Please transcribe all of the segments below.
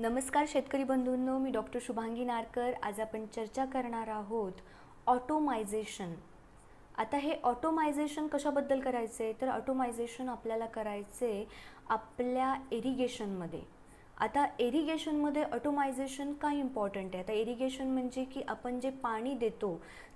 नमस्कार शेतकरी बंधूंनो मी डॉक्टर शुभांगी नारकर. आज आपण चर्चा करणार आहोत ऑटोमायझेशन. आता हे ऑटोमायझेशन कशाबद्दल करायचे आहे तर ऑटोमायझेशन आपल्याला करायचे आपल्या इरिगेशनमध्ये. आता एरिगेशनमध्ये ऑटोमायझेशन का इम्पॉर्टंट आहे? आता एरिगेशन म्हणजे की आपण जे पाणी देतो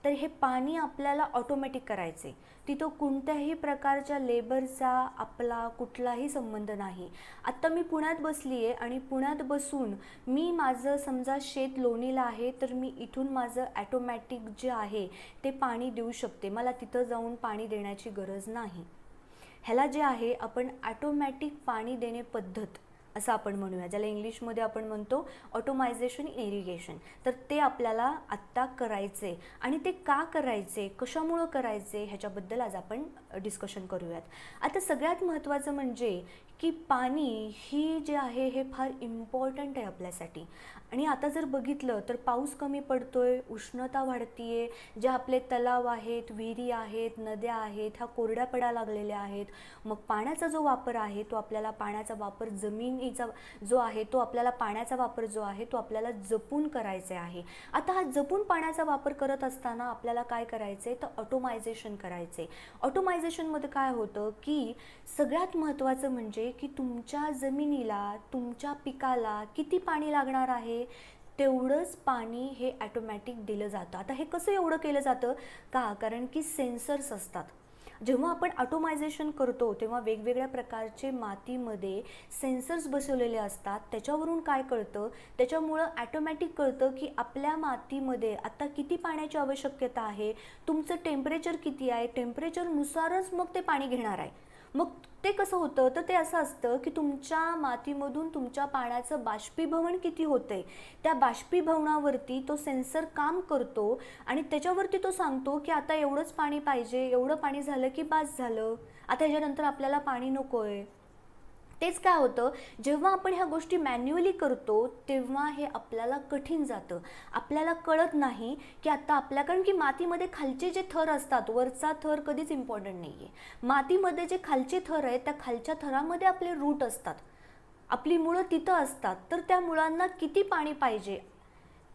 तर हे पाणी आपल्याला ऑटोमॅटिक करायचे. तिथं कोणत्याही प्रकारच्या लेबरचा आपला कुठलाही संबंध नाही. आत्ता मी पुण्यात बसली आहे आणि पुण्यात बसून मी माझं समजा शेत लोणीला आहे तर मी इथून माझं ॲटोमॅटिक जे आहे ते पाणी देऊ शकते. मला तिथं जाऊन पाणी देण्याची गरज नाही. ह्याला जे आहे आपण ॲटोमॅटिक पाणी देणे पद्धत. असं आपण म्हणूया ज्याला इंग्लिशमध्ये आपण म्हणतो ऑटोमायझेशन इन इरिगेशन तर ते आपल्याला आत्ता करायचे आणि ते का करायचे कशामुळं करायचे ह्याच्याबद्दल आज आपण डिस्कशन करूयात. आता सगळ्यात महत्त्वाचं म्हणजे की पाणी ही जे आहे हे फार इम्पॉर्टंट आहे आपल्यासाठी. आणि आता जर बघितलं तर पाऊस कमी पडतोय उष्णता वाढतीये जे आपले तलाव आहेत विहिरी आहेत नद्या आहेत ह्या कोरड्या पडा लागलेल्या आहेत. मग पाण्याचा जो वापर आहे तो आपल्याला पाण्याचा वापर जमीन जमिनीचा जो आहे तो आपल्याला पाण्याचा वापर जो आहे तो आपल्याला जपून करायचा आहे. आता हा जपून पाण्याचा वापर करत असताना आपल्याला काय करायचं? आहे तर ऑटोमायझेशन करायचे. ऑटोमायझेशनमध्ये काय होतं की सगळ्यात महत्त्वाचं म्हणजे की तुमच्या जमिनीला तुमच्या पिकाला किती पाणी लागणार आहे? तेवढंच पाणी हे ॲटोमॅटिक दिलं जातं. आता हे कसं एवढं केलं जातं? का? कारण की सेन्सर्स असतात. जेव्हा आपण ऑटोमायझेशन करतो तेव्हा वेगवेगळ्या प्रकारचे मातीमध्ये सेन्सर्स बसवलेले असतात. त्याच्यावरून काय कळतं? त्याच्यामुळं ॲटोमॅटिक कळतं की आपल्या मातीमध्ये आता किती पाण्याची आवश्यकता आहे? तुमचं टेम्परेचर किती आहे? टेम्परेचरनुसारच मग ते पाणी घेणार आहे. मग ते कसं होतं? तर ते असं असतं की तुमच्या मातीमधून तुमच्या पाण्याचं बाष्पीभवन किती होतंय? त्या बाष्पीभवनावरती तो सेन्सर काम करतो आणि त्याच्यावरती तो सांगतो की आता एवढंच पाणी पाहिजे एवढं पाणी झालं की बास झालं. आता ह्याच्यानंतर आपल्याला पाणी नको आहे तेच काय होतं जेव्हा आपण ह्या गोष्टी मॅन्युअली करतो तेव्हा हे आपल्याला कठीण जातं. आपल्याला कळत नाही की आता आपल्या कारण की मातीमध्ये खालचे जे थर असतात वरचा थर कधीच इम्पॉर्टंट नाही आहे मातीमध्ये जे खालचे थर आहेत त्या खालच्या थरामध्ये आपले रूट असतात. आपली मुळं तिथं असतात तर त्या मुळांना किती पाणी पाहिजे?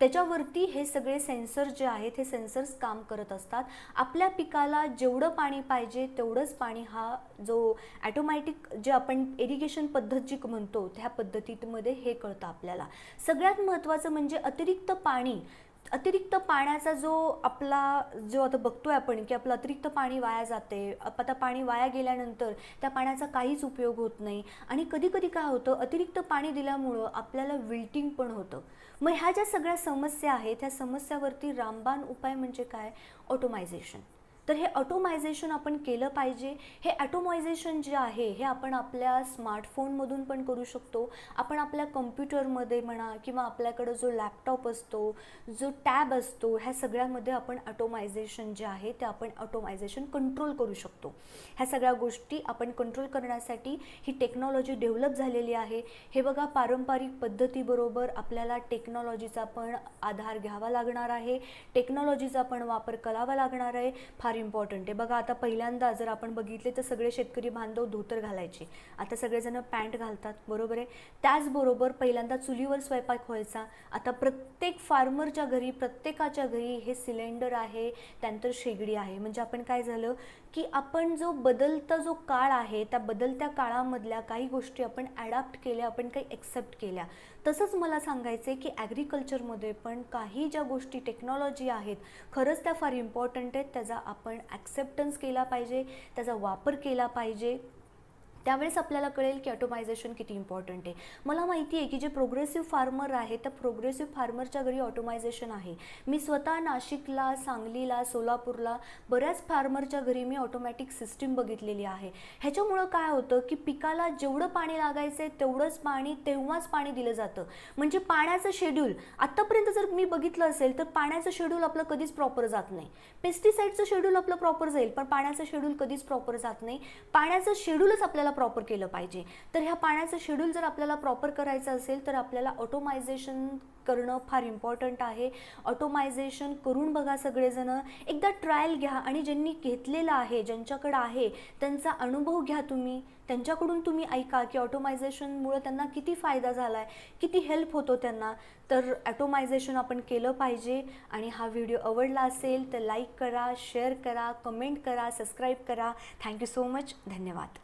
त्याच्यावरती हे सगळे सेन्सर जे आहेत हे सेन्सर्स काम करत असतात. आपल्या पिकाला जेवढं पाणी पाहिजे तेवढंच पाणी हा जो ॲटोमॅटिक जे आपण इरिगेशन पद्धत जी म्हणतो त्या पद्धतीमध्ये हे कळतं आपल्याला. सगळ्यात महत्त्वाचं म्हणजे अतिरिक्त पाणी अतिरिक्त पाण्याचा जो आपला जो आता बघतोय आपण की आपलं अतिरिक्त पाणी वाया जाते आता पाणी वाया गेल्यानंतर त्या पाण्याचा काहीच उपयोग होत नाही. आणि कधी कधी काय होतं अतिरिक्त पाणी दिल्यामुळं आपल्याला विल्टिंग पण होतं. मग ह्या ज्या सगळ्या समस्या आहेत त्या समस्यावरती रामबाण उपाय म्हणजे काय? ऑटोमायझेशन. तर हे ऑटोमायझेशन आपण केलं पाहिजे. हे ॲटोमायझेशन जे आहे हे आपण आपल्या स्मार्टफोनमधून पण करू शकतो. आपण आपल्या कम्प्युटरमध्ये म्हणा किंवा आपल्याकडं जो लॅपटॉप असतो जो टॅब असतो ह्या सगळ्यामध्ये आपण ऑटोमायझेशन जे आहे ते आपण ऑटोमायझेशन कंट्रोल करू शकतो. ह्या सगळ्या गोष्टी आपण कंट्रोल करण्यासाठी ही टेक्नॉलॉजी डेव्हलप झालेली आहे. हे बघा पारंपरिक पद्धतीबरोबर आपल्याला टेक्नॉलॉजीचा पण आधार घ्यावा लागणार आहे. टेक्नॉलॉजीचा पण वापर करावा लागणार आहे. फार इम्पॉर्टंट आहे. बघा आता पहिल्यांदा जर आपण बघितले तर सगळे शेतकरी बांधव धोतर घालायचे. आता सगळेजण पॅन्ट घालतात बरोबर आहे? त्याचबरोबर पहिल्यांदा चुलीवर स्वयंपाक व्हायचा. आता प्रत्येक फार्मरच्या घरी प्रत्येकाच्या घरी हे सिलेंडर आहे त्यानंतर शेगडी आहे. म्हणजे आपण काय झालं की आपण जो बदलता जो काळ आहे त्या बदलत्या काळामधल्या काही गोष्टी आपण ॲडॅप्ट केल्या आपण काही एक्सेप्ट केल्या. तसंच मला सांगायचं आहे की ॲग्रिकल्चरमध्ये पण काही ज्या गोष्टी टेक्नॉलॉजी आहेत खरंच त्या फार इम्पॉर्टंट आहेत. त्याचा आपण ॲक्सेप्टन्स केला पाहिजे त्याचा वापर केला पाहिजे. त्यावेळेस आपल्याला कळेल की ऑटोमायझेशन किती इम्पॉर्टंट आहे. मला माहिती आहे की जे प्रोग्रेसिव्ह फार्मर आहे त्या प्रोग्रेसिव्ह फार्मरच्या घरी ऑटोमायझेशन आहे. मी स्वतः नाशिकला सांगलीला सोलापूरला बऱ्याच फार्मरच्या घरी मी ऑटोमॅटिक सिस्टीम बघितलेली आहे. ह्याच्यामुळं काय होतं की पिकाला जेवढं पाणी लागायचं आहे तेवढंच पाणी तेव्हाच पाणी दिलं जातं. म्हणजे पाण्याचं शेड्यूल आत्तापर्यंत जर मी बघितलं असेल तर पाण्याचं शेड्यूल आपलं कधीच प्रॉपर जात नाही. पेस्टिसाईडचं शेड्यूल आपलं प्रॉपर जाईल पण पाण्याचं शेड्यूल कधीच प्रॉपर जात नाही. पाण्याचं शेड्यूलच आपल्याला आपल्याला प्रॉपर केलं पाहिजे. तर ह्या पाण्याचं शेड्यूल जर आपल्याला प्रॉपर करायचं असेल तर आपल्याला ऑटोमायझेशन करणं फार इम्पॉर्टंट आहे. ऑटोमायझेशन करून बघा सगळेजणं. एकदा ट्रायल घ्या आणि ज्यांनी घेतलेलं आहे ज्यांच्याकडं आहे त्यांचा अनुभव घ्या तुम्ही. त्यांच्याकडून तुम्ही ऐका की ऑटोमायझेशनमुळं त्यांना किती फायदा झाला आहे किती हेल्प होतो त्यांना. तर ॲटोमायझेशन आपण केलं पाहिजे आणि हा व्हिडिओ आवडला असेल तर लाईक करा शेअर करा कमेंट करा सबस्क्राईब करा. थँक्यू सो मच धन्यवाद.